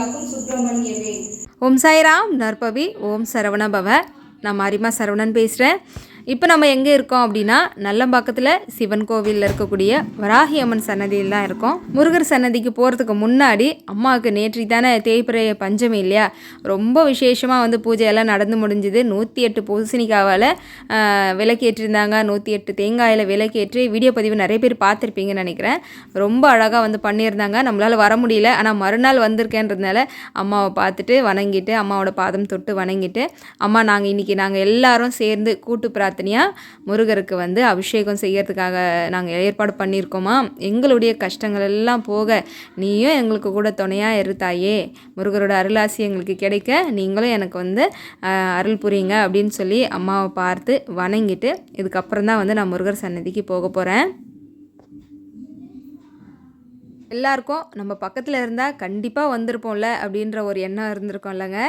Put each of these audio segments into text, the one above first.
காக்கும் சுப்பிரமணிய ஓம் சாய்ராம் நற்பவி ஓம் சரவண பவ நான் மாரிமா சரவணன் பேசுகிறேன் இப்போ நம்ம எங்கே இருக்கோம் அப்படின்னா நல்லம்பாக்கத்தில் சிவன் கோவிலில் இருக்கக்கூடிய வராகி அம்மன் சன்னதியில் தான் இருக்கோம். முருகர் சன்னதிக்கு போகிறதுக்கு முன்னாடி அம்மாவுக்கு நேற்று தானே தேய்பிறை பஞ்சமி இல்லையா? ரொம்ப விசேஷமாக வந்து பூஜையெல்லாம் நடந்து முடிஞ்சுது. நூற்றி எட்டு பூசணிக்காவால் விளக்கேற்றிருந்தாங்க. நூற்றி எட்டு தேங்காயில் விளக்கேற்றி வீடியோ பதிவு நிறைய பேர் பார்த்துருப்பீங்கன்னு நினைக்கிறேன். ரொம்ப அழகாக வந்து பண்ணியிருந்தாங்க. நம்மளால் வர முடியல. ஆனால் மறுநாள் வந்திருக்கேன்றதுனால அம்மாவை பார்த்துட்டு வணங்கிட்டு அம்மாவோட பாதம் தொட்டு வணங்கிட்டு அம்மா நாங்கள் இன்றைக்கி நாங்கள் எல்லாரும் சேர்ந்து கூட்டு பிரார்த்தனை தனித்தனியாக முருகருக்கு வந்து அபிஷேகம் செய்கிறதுக்காக நாங்கள் ஏற்பாடு பண்ணியிருக்கோமா? எங்களுடைய கஷ்டங்கள் எல்லாம் போக நீயும் எங்களுக்கு கூட துணையாக இருத்தாயே முருகரோட அருளாசி எங்களுக்கு கிடைக்க நீங்களும் எனக்கு வந்து அருள் புரியுங்க அப்படின்னு சொல்லி அம்மாவை பார்த்து வணங்கிட்டு இதுக்கப்புறம் தான் வந்து நான் முருகர் சன்னதிக்கு போக போகிறேன் எல்லாருக்கும் நம்ம பக்கத்தில் இருந்தால் கண்டிப்பாக வந்திருப்போம்ல அப்படின்ற ஒரு எண்ணம் இருந்திருக்கும் இல்லைங்க.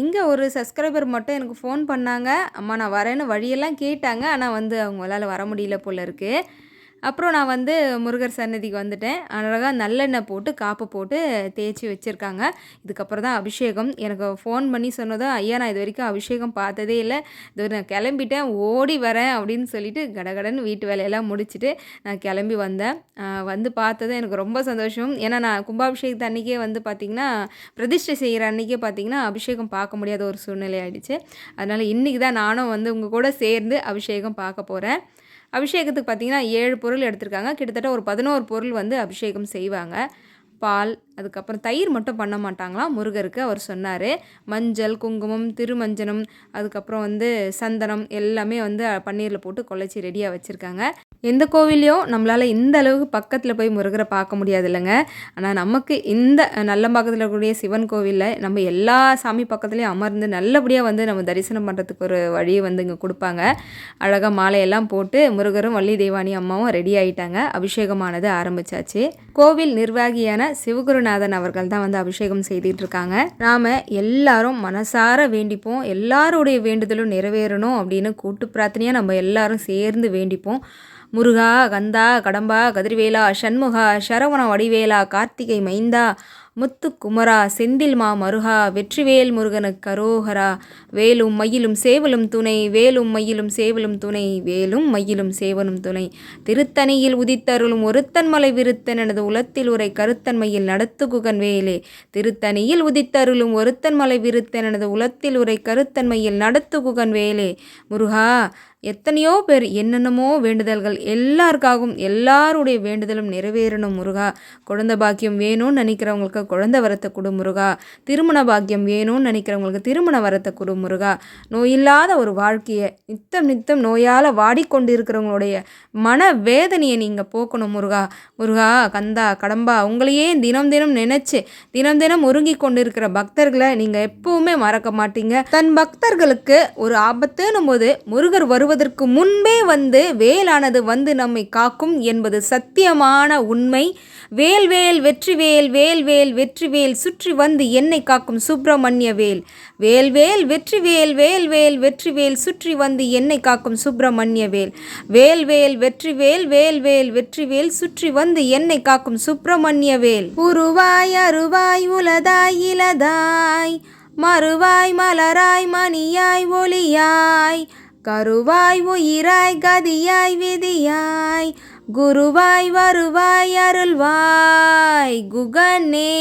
இங்கே ஒரு சப்ஸ்கிரைபர் மட்டும் எனக்கு ஃபோன் பண்ணாங்க. அம்மா நான் வரேன்னு வழியெல்லாம் கேட்டாங்க. ஆனால் வந்து அவங்களால வர முடியல போல இருக்குது அப்புறம் நான் வந்து முருகர் சன்னதிக்கு வந்துட்டேன். அழகாக நல்லெண்ணெய் போட்டு காப்பு போட்டு தேய்ச்சி வச்சுருக்காங்க. இதுக்கப்புறம் தான் அபிஷேகம். எனக்கு ஃபோன் பண்ணி சொன்னதும் ஐயா நான் இது வரைக்கும் அபிஷேகம் பார்த்ததே இல்லை. இது நான் கிளம்பிட்டேன் ஓடி வரேன் அப்படின்னு சொல்லிட்டு கடகடன்னு வீட்டு வேலையெல்லாம் முடிச்சுட்டு நான் கிளம்பி வந்தேன். வந்து பார்த்ததும் எனக்கு ரொம்ப சந்தோஷம். ஏன்னா நான் கும்பாபிஷேகத்து அன்றைக்கே வந்து பார்த்திங்கன்னா பிரதிஷ்டை செய்கிற அன்றைக்கே பார்த்திங்கன்னா அபிஷேகம் பார்க்க முடியாத ஒரு சூழ்நிலை ஆகிடுச்சு அதனால் இன்றைக்கி தான் நானும் வந்து உங்கள் கூட சேர்ந்து அபிஷேகம் பார்க்க போகிறேன் அபிஷேகத்துக்கு பார்த்திங்கன்னா ஏழு பொருள் எடுத்திருக்காங்க. கிட்டத்தட்ட ஒரு பதினோரு பொருள் வந்து அபிஷேகம் செய்வாங்க. பால் அதுக்கப்புறம் தயிர் மட்டும் பண்ண மாட்டாங்களாம். முருகருக்கு அவர் சொன்னார். மஞ்சள் குங்குமம் திருமஞ்சனம் அதுக்கப்புறம் வந்து சந்தனம் எல்லாமே வந்து பன்னீரில் போட்டு குழச்சி ரெடியாக வச்சுருக்காங்க. எந்த கோவிலையும் நம்மளால் இந்த அளவுக்கு பக்கத்தில் போய் முருகரை பார்க்க முடியாது இல்லைங்க ஆனால் நமக்கு இந்த நல்லம்பாக்கத்தில் இருக்கக்கூடிய சிவன் கோவிலில் நம்ம எல்லா சாமி பக்கத்துலேயும் அமர்ந்து நல்லபடியாக வந்து நம்ம தரிசனம் பண்ணுறதுக்கு ஒரு வழியை வந்து இங்கே கொடுப்பாங்க. அழகாக மாலையெல்லாம் போட்டு முருகரும் வள்ளி தெய்வானி அம்மாவும் ரெடி ஆகிட்டாங்க அபிஷேகமானது ஆரம்பிச்சாச்சு. கோவில் நிர்வாகியான சிவகுருநாதன் அவர்கள் தான் வந்து அபிஷேகம் செய்துட்டு இருக்காங்க நாம் எல்லாரும் மனசார வேண்டிப்போம். எல்லாருடைய வேண்டுதலும் நிறைவேறணும் அப்படின்னு கூட்டு பிரார்த்தனையாக நம்ம எல்லாரும் சேர்ந்து வேண்டிப்போம். முருகா கந்தா கடம்பா கதிர்வேலா சண்முகா சரவண வடிவேலா கார்த்திகை மைந்தா முத்து குமரா செந்தில் மா மருகா வெற்றிவேல் முருகனுக்கு கரோகரா வேலும் மயிலும் சேவலும் துணை வேலும் மயிலும் சேவலும் துணை வேலும் மயிலும் சேவலும் துணை. திருத்தணியில் உதித்தருளும் ஒருத்தன்மலை விருத்தன் எனது உலத்தில் உரை கருத்தன்மையில் நடத்துகுகன் வேலே. திருத்தணியில் உதித்தருளும் ஒருத்தன்மலை விருத்தன் எனது உலத்தில் உரை கருத்தன்மையில் நடத்துகுகன் வேலே. முருகா எத்தனையோ பேர் என்னென்னமோ வேண்டுதல்கள் எல்லாருக்காகவும் எல்லாருடைய வேண்டுதலும் நிறைவேறணும் முருகா. குழந்த பாக்கியம் வேணும்னு நினைக்கிறவங்களுக்கு குழந்தை வரத்தை கொடு முருகா. திருமண பாக்கியம் வேணும்னு நினைக்கிறவங்களுக்கு திருமண வரத்தை கொடு முருகா. நோயில்லாத ஒரு வாழ்க்கையை நித்தம் நித்தம் நோயால் வாடிக்கொண்டு இருக்கிறவங்களுடைய மன வேதனையை நீங்கள் போக்கணும் முருகா. முருகா கந்தா கடம்பா உங்களையே தினம் தினம் நினச்சி தினம் தினம் உருகி கொண்டு இருக்கிற பக்தர்களை நீங்கள் எப்பவுமே மறக்க மாட்டீங்க. தன் பக்தர்களுக்கு ஒரு ஆபத்துன்னும் போது முருகர் வருவதற்கு முன்பே வந்து வேலானது வந்து நம்மை காக்கும் என்பது சத்தியமான உண்மை. வேல்வேல் வெற்றிவேல் வேல்வேல் வெற்றிவேல் சுற்றி வந்து என்னை காக்கும் சுப்பிரமணிய வேல். வேல்வேல் வெற்றிவேல் வேல்வேல் வெற்றிவேல் சுற்றி வந்து என்னை காக்கும் சுப்பிரமணிய வேல். வேல்வேல் வெற்றிவேல் வேல்வேல் வெற்றிவேல் சுற்றி வந்து என்னை காக்கும் சுப்பிரமணிய வேல். உருவாய் அருவாய் உலதாய் இலதாய் மறுவாய் மலராய் மணியாய் ஒளியாய். கருவாய் உயிராய் கதியாய் விதியாய் குருவாய் வருவாய் அருள்வாய் குகனே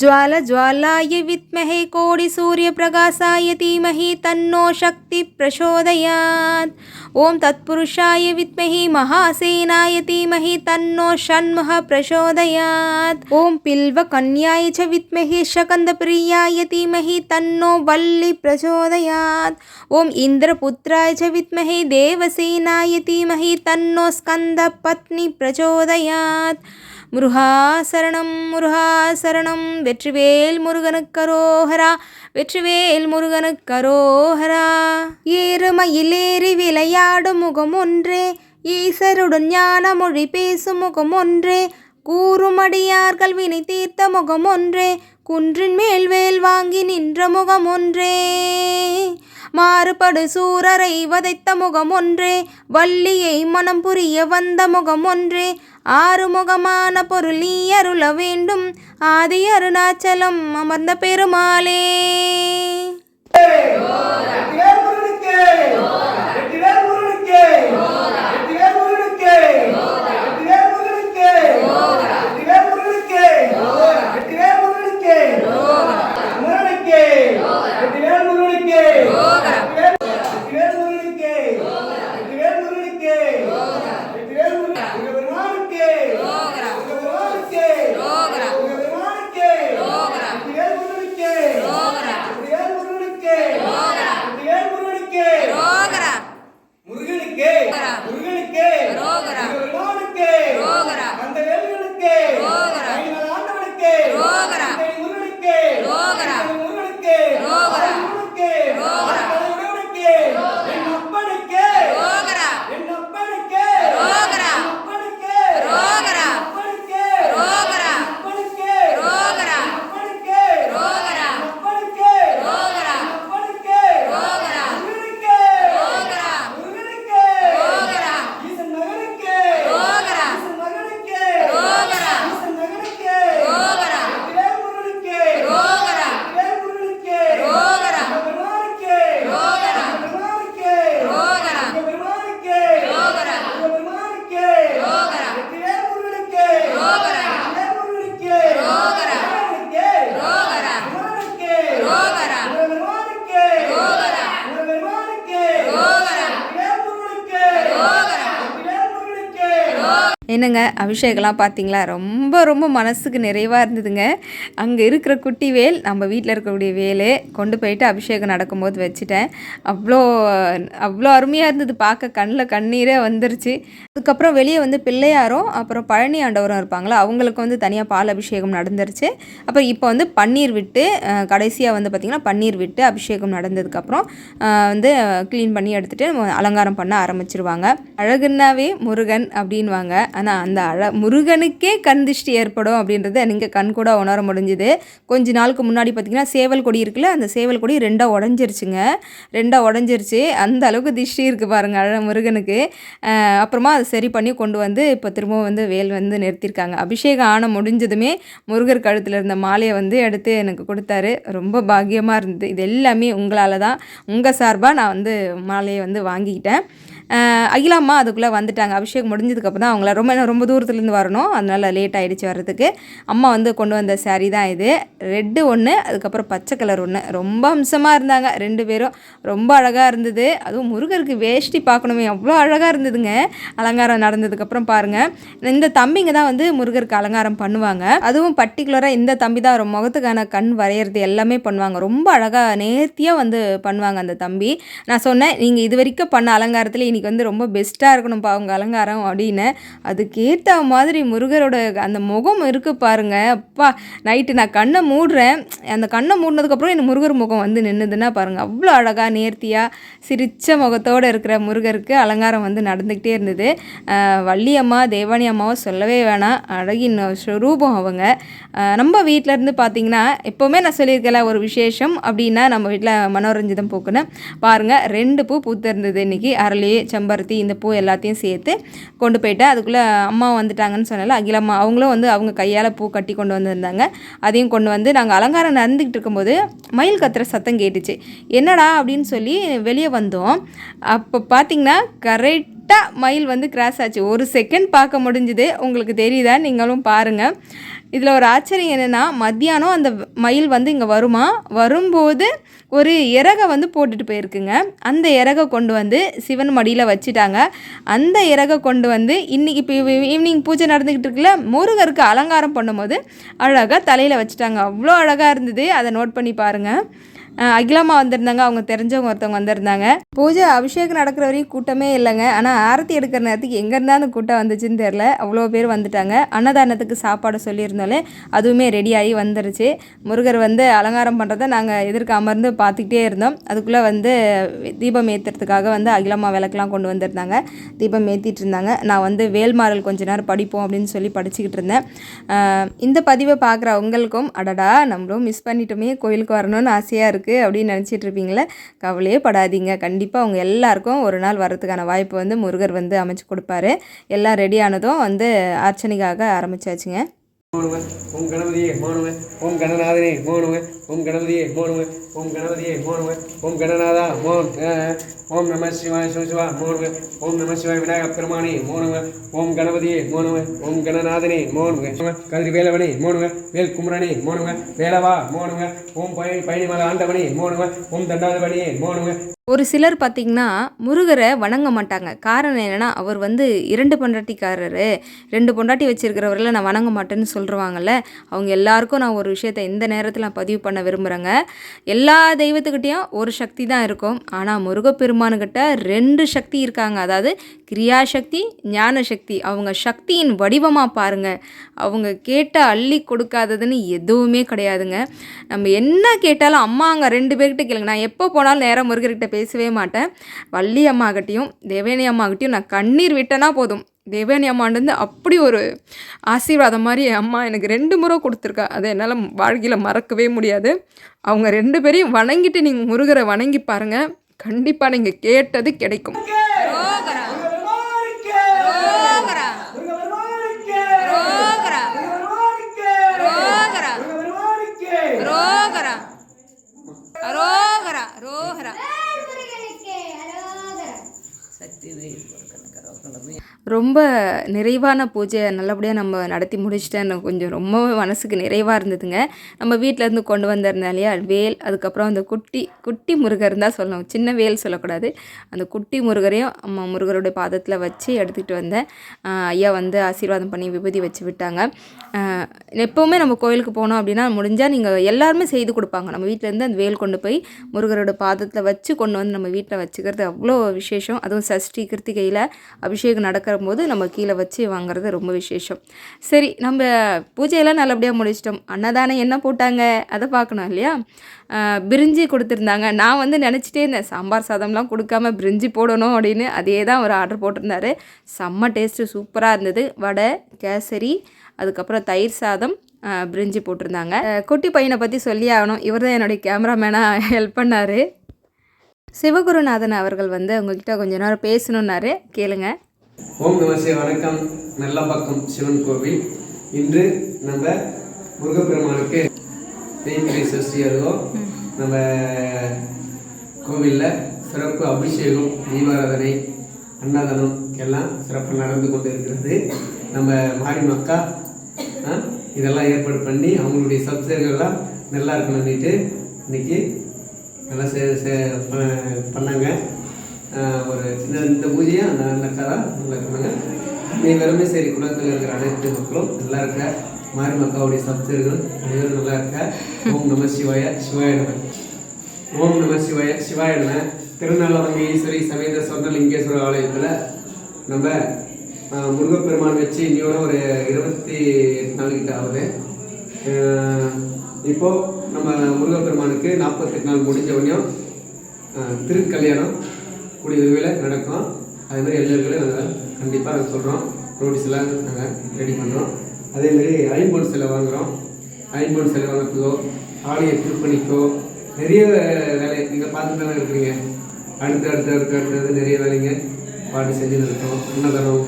ஜுவால ஜுவாலாய வித்மஹே கோடி சூரிய பிரகாசாய தீமஹி தன்னோ சக்தி பிரசோதயாத் ओम तत्पुरुषाय विद्महे महासेनाय धीमहि तन्नो षण्मुः प्रचोदयात्। ओम पिल्वकन्याय च विद्महे शकन्दप्रियाय धीमहि तन्नो वल्ली प्रचोदयात्। ओम इन्द्रपुत्राय च विद्महे देवसेनाय धीमहि तन्नो स्कन्दपत्नी प्रचोदयात्। முருகா சரணம் முருகா முருகாசரணம் முருகாசரணம் வெற்றிவேல் முருகனுக்கரோஹரா வெற்றிவேல் முருகனுக்கரோஹரா ஏறுமயிலேறி விளையாடும் முகம் ஒன்றே ஈசருடன் ஞான மொழி பேசும் முகம் ஒன்றே கூறுமடியார்கள் வினை தீர்த்த முகம் ஒன்றே குன்றின் மேல் வேல் வாங்கி நின்ற முகம் ஒன்றே. மாறுபடு சூரரை வதைத்த முகம் ஒன்றே வள்ளியை மனம் புரிய வந்த முகம் ஒன்றே ஆறுமுகமான பொருள் நீ அருள வேண்டும் ஆதி அருணாச்சலம் அமர்ந்த பெருமாளே. வெற்றிவேல் என்னங்க அபிஷேகம்லாம் பார்த்தீங்களா? ரொம்ப ரொம்ப மனசுக்கு நிறைவாக இருந்ததுங்க. அங்கே இருக்கிற குட்டி வேல் நம்ம வீட்டில் இருக்கக்கூடிய வேலு கொண்டு போயிட்டு அபிஷேகம் நடக்கும்போது வச்சுட்டேன். அவ்வளோ அவ்வளோ அருமையாக இருந்தது பார்க்க. கண்ணில் கண்ணீரே வந்துருச்சு. அதுக்கப்புறம் வெளியே வந்து பிள்ளையாரும் அப்புறம் பழனி ஆண்டவரும் இருப்பாங்களா அவங்களுக்கு வந்து தனியாக பால் அபிஷேகம் நடந்துருச்சு. அப்புறம் இப்போ வந்து பன்னீர் விட்டு கடைசியாக வந்து பார்த்திங்கன்னா பன்னீர் விட்டு அபிஷேகம் நடந்ததுக்கப்புறம் வந்து க்ளீன் பண்ணி எடுத்துகிட்டு அலங்காரம் பண்ண ஆரம்பிச்சிருவாங்க. அழகுன்னாவே முருகன் அப்படின்வாங்க ஆனால் அந்த அழ முருகனுக்கே கண் திருஷ்டி ஏற்படும் அப்படின்றத நீங்கள் கண் கூட உணர முடிஞ்சுது. கொஞ்ச நாளுக்கு முன்னாடி பார்த்திங்கன்னா சேவல் கொடி இருக்குல்ல அந்த சேவல் கொடி ரெண்டாக உடஞ்சிருச்சுங்க. ரெண்டாக உடஞ்சிருச்சு. அந்த அளவுக்கு திருஷ்டி இருக்குது பாருங்க அழ முருகனுக்கு. அப்புறமா அதை சரி பண்ணி கொண்டு வந்து இப்போ திரும்பவும் வந்து வேல் வந்து நிறுத்தியிருக்காங்க அபிஷேகம் ஆன முடிஞ்சதுமே முருகர் கழுத்தில் இருந்த மாலையை வந்து எடுத்து எனக்கு கொடுத்தாரு. ரொம்ப பாக்கியமாக இருந்தது. இது எல்லாமே உங்களால் தான் உங்கள் சார்பாக நான் வந்து மாலையை வந்து வாங்கிக்கிட்டேன். அகிலாம்மா அதுக்குள்ளே வந்துட்டாங்க. அபிஷேக் முடிஞ்சதுக்கப்புறம் தான் அவங்கள ரொம்ப ரொம்ப தூரத்துலேருந்து வரணும். அதனால் லேட் ஆகிடுச்சு வர்றதுக்கு. அம்மா வந்து கொண்டு வந்த saree தான் இது. ரெட்டு ஒன்று அதுக்கப்புறம் பச்சை கலர் ஒன்று ரொம்ப அம்சமாக இருந்தாங்க. ரெண்டு பேரும் ரொம்ப அழகாக இருந்தது. அதுவும் முருகருக்கு வேஷ்டி பார்க்கணுமே. அவ்வளோ அழகாக இருந்ததுங்க. அலங்காரம் நடந்ததுக்கப்புறம் பாருங்கள் இந்த தம்பிங்க தான் வந்து முருகருக்கு அலங்காரம் பண்ணுவாங்க. அதுவும் பர்டிகுலராக இந்த தம்பி தான் முகத்துக்கான கண் வரைகிறது எல்லாமே பண்ணுவாங்க. ரொம்ப அழகாக நேர்த்தியாக வந்து பண்ணுவாங்க அந்த தம்பி. நான் சொன்னேன் நீங்கள் இது வரைக்கும் பண்ண அலங்காரத்தில் இன்றைக்கி வந்து ரொம்ப பெஸ்ட்டாக இருக்கணும்ப்பா அவங்க அலங்காரம் அப்படின்னு. அதுக்கேற்ற மாதிரி முருகரோட அந்த முகம் இருக்குது பாருங்க. அப்பா நைட்டு நான் கண்ணை மூடுறேன். அந்த கண்ணை மூடினதுக்கப்புறம் இந்த முருகர் முகம் வந்து நின்றுதுன்னா பாருங்கள் அவ்வளோ அழகாக நேர்த்தியாக சிரித்த முகத்தோடு இருக்கிற முருகருக்கு அலங்காரம் வந்து நடந்துக்கிட்டே இருந்தது. வள்ளியம்மா தேவானி அம்மாவும் சொல்லவே வேணாம். அழகின் ஸ்வரூபம் அவங்க. நம்ம வீட்டில் இருந்து பார்த்தீங்கன்னா எப்போவுமே நான் சொல்லியிருக்கல ஒரு விசேஷம் அப்படின்னா நம்ம வீட்டில் மனோரஞ்சிதம் பூக்குன்னு. பாருங்கள் ரெண்டு பூ பூத்திருந்தது இன்றைக்கி அரளி செம்பருத்தி இந்த பூ எல்லாத்தையும் சேர்த்து கொண்டு போயிட்டு அதுக்குள்ளே அம்மா வந்துட்டாங்கன்னு சொன்னால அகிலம்மா அவங்களும் வந்து அவங்க கையால் பூ கட்டி கொண்டு வந்திருந்தாங்க. அதையும் கொண்டு வந்து நாங்கள் அலங்காரம் நடந்துக்கிட்டு இருக்கும்போது மயில் கத்துற சத்தம் கேட்டுச்சு. என்னடா? அப்படின்னு சொல்லி வெளியே வந்தோம். அப்போ பார்த்தீங்கன்னா கரெக்டாக மயில் வந்து கிராஸ் ஆச்சு. ஒரு செகண்ட் பார்க்க முடிஞ்சுது. உங்களுக்கு தெரியுதா? நீங்களும் பாருங்கள் இதில் ஒரு ஆச்சரியம் என்னென்னா மத்தியானம் அந்த மயில் வந்து இங்கே வருமா? வரும்போது ஒரு இறகை வந்து போட்டுட்டு போயிருக்குங்க. அந்த இறகை கொண்டு வந்து சிவன் மடியில் வச்சுட்டாங்க. அந்த இறகை கொண்டு வந்து இன்றைக்கி இப்போ ஈவினிங் பூஜை நடந்துக்கிட்டு இருக்குல்ல முருகருக்கு அலங்காரம் பண்ணும்போது அழகாக தலையில் வச்சுட்டாங்க. அவ்வளோ அழகாக இருந்தது. அதை நோட் பண்ணி பாருங்கள் அகிலாமா வந்திருந்தாங்க அவங்க தெரிஞ்சவங்க ஒருத்தவங்க வந்திருந்தாங்க. பூஜை அபிஷேகம் நடக்கிற வரையும் கூட்டமே இல்லைங்க. ஆனால் ஆரத்தி எடுக்கிற நேரத்துக்கு எங்கேருந்தா அந்த கூட்டம் வந்துச்சுன்னு தெரில அவ்வளோ பேர் வந்துட்டாங்க. அன்னதானத்துக்கு சாப்பாடு சொல்லியிருந்தாலே அதுவுமே ரெடி ஆகி வந்துருச்சு. முருகர் வந்து அலங்காரம் பண்ணுறதை நாங்கள் எதிர்க்க அமர்ந்து பார்த்துக்கிட்டே இருந்தோம். அதுக்குள்ளே வந்து தீபம் ஏற்றுறதுக்காக வந்து அகிலம்மா விளக்கெலாம் கொண்டு வந்திருந்தாங்க. தீபம் ஏற்றிட்டு இருந்தாங்க. நான் வந்து வேல்மாறல் கொஞ்ச நேரம் படிப்போம் அப்படின்னு சொல்லி படிச்சுக்கிட்டு இருந்தேன். இந்த பதிவை பார்க்குற உங்களுக்கும் அடடா நம்மளும் மிஸ் பண்ணிட்டோமே கோயிலுக்கு வரணும்னு ஆசையாக இருக்குது அப்படின்னு நினச்சிட்டு இருப்பீங்களே கவலையே படாதீங்க. கண்டிப்பாக அவங்க எல்லாருக்கும் ஒரு நாள் வரதுக்கான வாய்ப்பு வந்து முருகர் வந்து அமைச்சு கொடுப்பாரு. எல்லாம் ரெடி ஆனதும் வந்து அர்ச்சனைக்காக ஆரம்பிச்சாச்சுங்க. மோனுவ ஓம் கணபதியே மோனுவ ஓம் கணநாதனே மோனுவ ஓம் கணபதியே மோனுவ ஓம் கணபதியே மோனுவ ஓம் கணநாதா மோன் ஓம் நம சிவாய சிவசிவா மோனுவ ஓம் நம சிவாய விநாயக பெருமானே மோனுவ ஓம் கணபதியே மோனுவ ஓம் கணநாதனே மோனுவ கதிரி வேலவனே மோனுவ வேல் குமரனே மோனுவ வேலவா மோனுவ ஓம் பயணி பயணிமல ஆண்டவனே மோனுவ ஓம் தண்டாதிபதியே மோனுவ ஒரு சிலர் பார்த்திங்கன்னா முருகரை வணங்க மாட்டாங்க. காரணம் என்னென்னா அவர் வந்து இரண்டு பொண்டாட்டிக்காரரு. ரெண்டு பொண்டாட்டி வச்சிருக்கிறவரில் நான் வணங்க மாட்டேன்னு சொல்கிறாங்கல்ல அவங்க எல்லாருக்கும் நான் ஒரு விஷயத்தை இந்த நேரத்தில் நான் பதிவு பண்ண விரும்புகிறேங்க எல்லா தெய்வத்துக்கிட்டேயும் ஒரு சக்தி தான் இருக்கும். ஆனால் முருகப்பெருமானுக்கிட்ட ரெண்டு சக்தி இருக்காங்க. அதாவது கிரியாசக்தி ஞான சக்தி அவங்க சக்தியின் வடிவமாக பாருங்கள் அவங்க கேட்ட அள்ளி கொடுக்காததுன்னு எதுவுமே கிடையாதுங்க. நம்ம என்ன கேட்டாலும் அம்மா அங்கே ரெண்டு பேர்கிட்ட கேளுங்க. நான் எப்போ போனாலும் நேரம் முருகர்கிட்ட பேசவே மாட்டேன். வள்ளி அம்மாகிட்டையும் தேவேனி அம்மாகிட்டையும் நான் கண்ணீர் விட்டேன்னா போதும். தேவேனி அம்மாண்டு அப்படி ஒரு ஆசீர்வாதம் மாதிரி என் அம்மா எனக்கு ரெண்டு முறை கொடுத்துருக்கா. அதை என்னால் வாழ்க்கையில் மறக்கவே முடியாது. அவங்க ரெண்டு பேரையும் வணங்கிட்டு நீங்கள் முருகரை வணங்கி பாருங்கள் கண்டிப்பாக நீங்கள் கேட்டது கிடைக்கும். ரொம்ப நிறைவான பூஜையை நல்லபடியாக நம்ம நடத்தி முடிச்சுட்டேன் எனக்கு கொஞ்சம் ரொம்ப மனசுக்கு நிறைவாக இருந்ததுங்க. நம்ம வீட்டிலேருந்து இருந்து கொண்டு வந்திருந்தேன் இல்லையா வேல் அதுக்கப்புறம் அந்த குட்டி குட்டி முருகர் தான் சொல்லணும். சின்ன வேல் சொல்லக்கூடாது. அந்த குட்டி முருகரையும் அம்மா முருகருடைய பாதத்தில் வச்சு எடுத்துக்கிட்டு வந்தேன் ஐயா வந்து ஆசீர்வாதம் பண்ணி விபூதி வச்சு விட்டாங்க. எப்போவுமே நம்ம கோயிலுக்கு போனோம் அப்படின்னா முடிஞ்சால் நீங்கள் எல்லாருமே செய்து கொடுப்பாங்க. நம்ம வீட்டிலேருந்து அந்த வேல் கொண்டு போய் முருகரோட பாதத்தில் வச்சு கொண்டு வந்து நம்ம வீட்டில் வச்சுக்கிறது அவ்வளோ விசேஷம். அதுவும் சஷ்டி கிருத்திகையில் அபிஷேகம் நடக்கிற போது நம்ம கீழே வச்சு வாங்குறது ரொம்ப விசேஷம். சரி நம்ம பூஜையெல்லாம் நல்லபடியாக முடிச்சிட்டோம். அன்னதானம் என்ன போட்டாங்க? அதை பார்க்கணும் இல்லையா? பிரிஞ்சி கொடுத்துருந்தாங்க. நான் வந்து நினச்சிட்டே இருந்தேன் சாம்பார் சாதம்லாம் கொடுக்காம பிரிஞ்சி போடணும் அப்படின்னு. அதே தான் அவர் ஆர்டர் போட்டிருந்தாரு. செம்ம டேஸ்ட்டு சூப்பராக இருந்தது. வடை கேசரி அதுக்கப்புறம் தயிர் சாதம் பிரிஞ்சி போட்டிருந்தாங்க. குட்டி பையனை பற்றி சொல்லி ஆகணும். இவர் தான் என்னுடைய கேமராமேனாக ஹெல்ப் பண்ணார். சிவகுருநாதன் அவர்கள் வந்து உங்ககிட்ட கொஞ்ச நேரம் பேசணுன்னாரு கேளுங்கள் ஓம் நமசே வணக்கம். நல்லப்பக்கம் சிவன் கோவில். இன்று நம்ம முருகப்பெருமானுக்கு தேய்பிரை சஷ்டி அதுவும் நம்ம கோவிலில் சிறப்பு அபிஷேகம் தீபாராதனை அன்னதானம் எல்லாம் சிறப்பாக நடந்து கொண்டு இருக்கிறது நம்ம மாரி மக்கா இதெல்லாம் ஏற்பாடு பண்ணி அவங்களுடைய சப்ஸ்கிரைபர்லாம் நல்லா இருக்கணும்னுட்டு இன்னைக்கு நல்லா சே சே ப- பண்ணாங்க. ஒரு சின்ன இந்த பூஜையை அந்த அண்ணக்காரா நல்லா பண்ணாங்க அனைவருமே சரி குலத்தில் இருக்கிற அனைத்து மக்களும் நல்லா இருக்க. மாரி மக்காவுடைய சப்தர்கள் அனைவரும் நல்லா இருக்க. ஓம் நம சிவாய சிவாய ஓம் நம சிவாய சிவாய நம. திருநள்ளவங்க ஈஸ்வரி சமேத சொர்ணலிங்கேஸ்வரர் ஆலயத்தில் நம்ம முருகப்பெருமான் வச்சு இன்னையோட ஒரு இருபத்தி எட்டு நாள் கிட்ட ஆகுது இப்போது நம்ம முருகப்பெருமானுக்கு நாற்பத்தெட்டு நாள் முடிஞ்ச உடனே திருக்கல்யாணம். கூடிய விரைவில் நடக்கும். அதேமாதிரி மாதிரி நாங்கள் கண்டிப்பாக நாங்கள் சொல்கிறோம் ரோடிஸ் எல்லாம் நாங்கள் ரெடி பண்ணுறோம் அதேமாரி ஐம்பொன் சிலை வாங்குகிறோம் ஐம்பொன் சிலை வாங்குறதுக்கோ ஆலையை திருப்பணிக்கோ நிறைய வேலை நீங்கள் பார்த்து தானே இருக்கிறீங்க. அடுத்து அடுத்து அடுத்து அடுத்தது நிறைய வேலைங்க பாட்டு செஞ்சுன்னு இருக்கோம். உன்னதனம்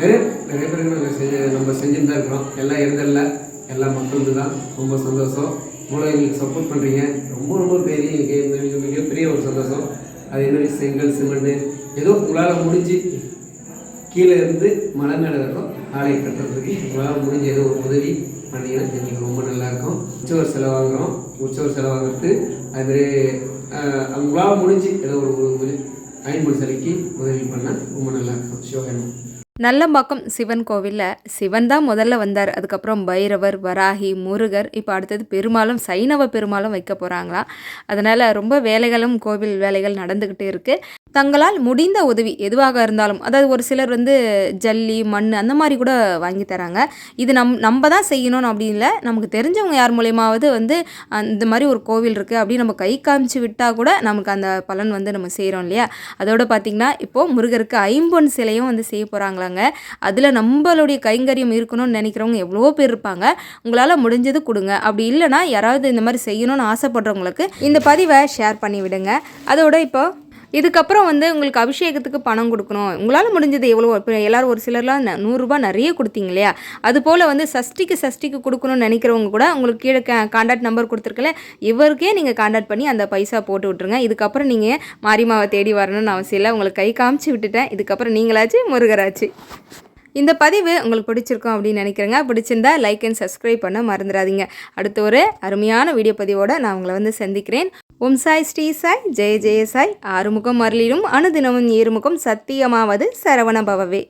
நிறைய நிறைய பேருக்கு நாங்கள் செஞ்சு நம்ம செஞ்சுட்டு தான் இருக்கிறோம். எல்லாம் இடத்துல எல்லா மக்களுக்கு தான் ரொம்ப சந்தோஷம். மூலம் எங்களுக்கு சப்போர்ட் பண்ணுறீங்க ரொம்ப ரொம்ப பெரிய மிகப்பெரிய ஒரு சந்தோஷம். அது என்ன செங்கல் சிமெண்ட் ஏதோ உங்களால் முடிஞ்சு கீழே இருந்து மலை மேலே வரணும் ஆலை கட்டுறதுக்கு உங்களால் முடிஞ்ச ஏதோ ஒரு உதவி பண்ணிங்கன்னா எங்களுக்கு ரொம்ப நல்லா இருக்கும். உற்சவர் செலவாகிறோம் உற்சவர் செலவாகிறது அதுமாரி உங்களால் முடிஞ்சு ஏதோ ஒரு ஐம்பது சிலைக்கு உதவி பண்ணால் ரொம்ப நல்லா இருக்கும். சிவகணம் நல்லம்பாக்கம் சிவன் கோவிலில் சிவன் தான் முதல்ல வந்தார். அதுக்கப்புறம் பைரவர் வராகி முருகர் இப்போ அடுத்தது பெருமாளும் சைனவ பெருமாளும் வைக்க போகிறாங்களாம் அதனால் ரொம்ப வேலைகளும் கோவில் வேலைகள் நடந்துக்கிட்டே இருக்குது தங்களால் முடிந்த உதவி எதுவாக இருந்தாலும் அதாவது ஒரு சிலர் வந்து ஜல்லி மண் அந்த மாதிரி கூட வாங்கி தராங்க. இது நம் நம்ம தான் செய்யணும் அப்படி இல்லை நமக்கு தெரிஞ்சவங்க யார் மூலயமாவது வந்து இந்த மாதிரி ஒரு கோவில் இருக்குது அப்படின்னு நம்ம கை காமிச்சு விட்டால் கூட நமக்கு அந்த பலன் வந்து நம்ம செய்கிறோம் இல்லையா? அதோட பார்த்திங்கன்னா இப்போது முருகருக்கு ஐம்பொன் சிலையும் வந்து செய்ய போகிறாங்களா போகிறாங்களாங்க அதில் நம்மளுடைய கைங்கரியம் இருக்கணும்னு நினைக்கிறவங்க எவ்வளோ பேர் இருப்பாங்க. உங்களால் முடிஞ்சது கொடுங்க. அப்படி இல்லைன்னா யாராவது இந்த மாதிரி செய்யணும்னு ஆசைப்படுறவங்களுக்கு இந்த பதிவை ஷேர் பண்ணி விடுங்க அதோட இப்போ இதுக்கப்புறம் வந்து உங்களுக்கு அபிஷேகத்துக்கு பணம் கொடுக்கணும். உங்களால் முடிஞ்சது எவ்வளோ இப்போ எல்லோரும் ஒரு சிலர்லாம் நூறுரூபா நிறைய கொடுத்தீங்க இல்லையா? அது போல் வந்து சஷ்டிக்கு சஷ்டிக்கு கொடுக்கணும்னு நினைக்கிறவங்க கூட உங்களுக்கு கீழே காண்டாக்ட் நம்பர் கொடுத்துருக்கல இவருக்கே நீங்கள் காண்டாக்ட் பண்ணி அந்த பைசா போட்டு விட்ருங்க இதுக்கப்புறம் நீங்கள் மாரிமாவை தேடி வரணும்னு அவசியம் இல்லை. உங்களுக்கு கை காமிச்சு விட்டுட்டேன். இதுக்கப்புறம் நீங்களாச்சு முருகராச்சு. இந்த பதிவு உங்களுக்கு பிடிச்சிருக்கும் அப்படின்னு நினைக்கிறேங்க. பிடிச்சிருந்தா லைக் அண்ட் சப்ஸ்கிரைப் பண்ண மறந்துடாதீங்க. அடுத்து ஒரு அருமையான வீடியோ பதிவோடு நான் உங்களை வந்து சந்திக்கிறேன். ஓம் சாய் ஸ்ரீ சாய் ஜெய ஜெய சாய். ஆறுமுகம் அருளிலும் அனுதினமும் ஏறுமுகம் சத்தியமாவது சரவண பவவே.